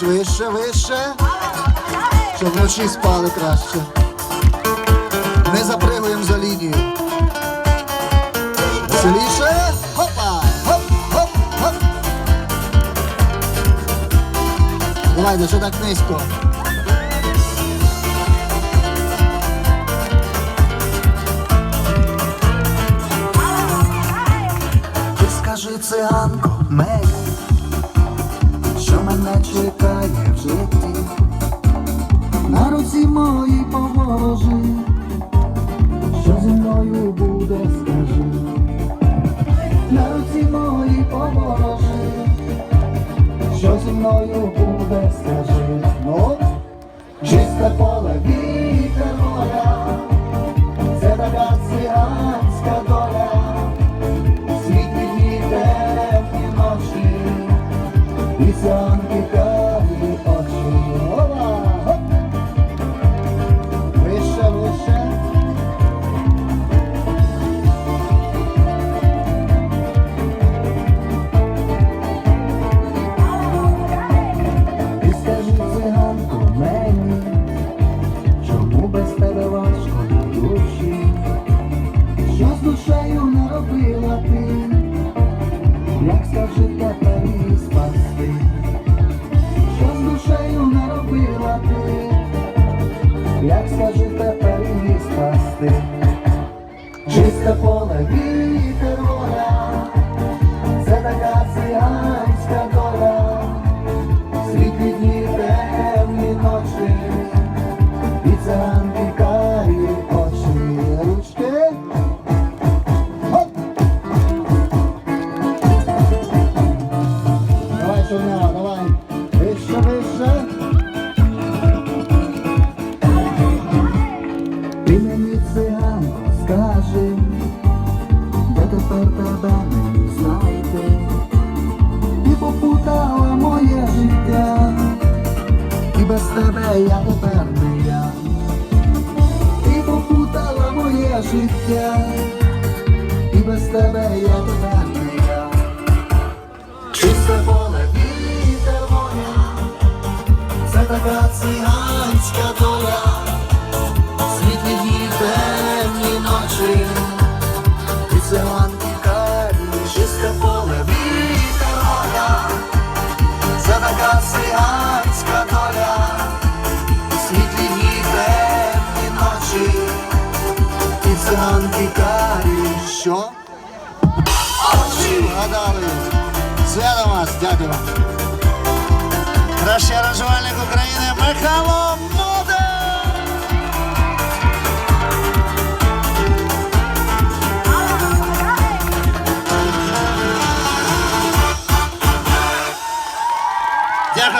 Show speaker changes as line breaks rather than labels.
чуть вище, вище. Щоб вночі спали краще. Не запригуємо за лінію. Веселіше. Хопа! Хоп, хоп, хоп. Давайте, що так низько. Ти скажи циганко мені, мене чекає в житті, на руці моїй поможи, що зі мною буде, скажи, на руці моїй поможи, що зі мною буде, скажи, ну, чисте поле вітер воля, чисте поле вітер я тепер не я. Ти попутала моє життя, і без тебе я тепер не я. Чисте поле вітер воля, це така циганська доля, світлі дні, темні ночі, і циганки карі, чисте поле вітер воля, це така Танки карі, що? Очі. Свято вас, дякую. Краще рожувальник України Михайло